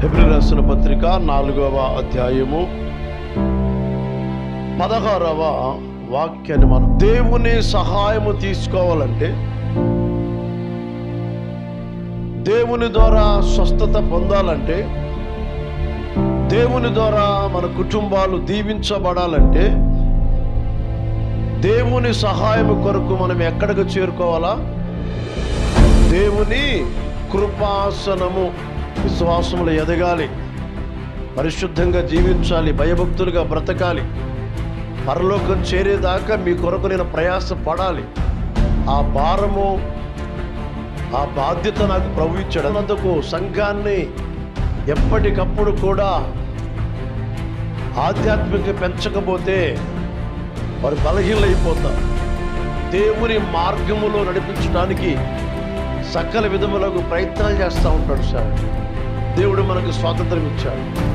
హెబ్రి రాసిన పత్రిక నాలుగవ అధ్యాయము పదహారవ వాక్యాన్ని మనం దేవుని సహాయము తీసుకోవాలంటే దేవుని ద్వారా స్వస్థత పొందాలంటే దేవుని ద్వారా మన కుటుంబాలు దీవించబడాలంటే దేవుని సహాయం కొరకు మనం ఎక్కడికి చేరుకోవాలా? దేవుని కృపాసనము విశ్వాసములు ఎదగాలి. పరిశుద్ధంగా జీవించాలి. భయభక్తులుగా బ్రతకాలి. పరలోకం చేరేదాకా మీ కొరకు నేను ప్రయాస పడాలి ఆ భారము ఆ బాధ్యత నాకు ప్రభు ఇచ్చాడు. సంఘాన్ని ఎప్పటికప్పుడు కూడా ఆధ్యాత్మికంగా పెంచకపోతే వారు బలహీనైపోతారు దేవుని మార్గములో నడిపించడానికి సకల విధములకు ప్రయత్నాలు చేస్తూ ఉంటాడు సార్. దేవుడు మనకు స్వాతంత్రం ఇచ్చాడు.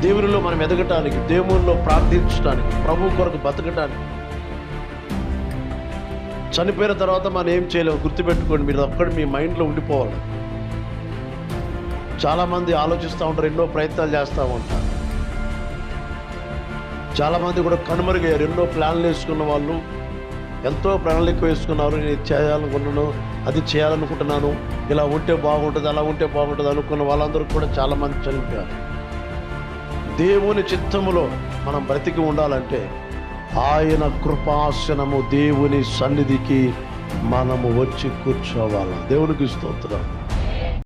దేవునిలో మనం ఎదగటానికి దేవునిలో ప్రార్థించడానికి ప్రభు కొరకు బతకటానికి. చనిపోయిన తర్వాత మనం ఏం చేయలేము గుర్తుపెట్టుకోండి మీరు ఒక్కటి మీ మైండ్లో ఉండిపోవాలి. చాలామంది ఆలోచిస్తూ ఉంటారు ఎన్నో ప్రయత్నాలు చేస్తూ ఉంటారు. చాలామంది కూడా కనుమరుగయ్యారు ఎన్నో ప్లాన్లు వేసుకున్న వాళ్ళు. ఎంతో ప్రణాళిక వేసుకున్నారు నేను ఇది చేయాలనుకున్నాను అది చేయాలనుకుంటున్నాను ఇలా ఉంటే బాగుంటుంది అలా ఉంటే బాగుంటుంది అనుకున్న వాళ్ళందరూ కూడా చాలామంది చనిపోయారు. దేవుని చిత్తములో మనం బ్రతికి ఉండాలంటే ఆయన కృపాసనము దేవుని సన్నిధికి మనము వచ్చి కూర్చోవాలి. దేవునికి స్తోత్రం.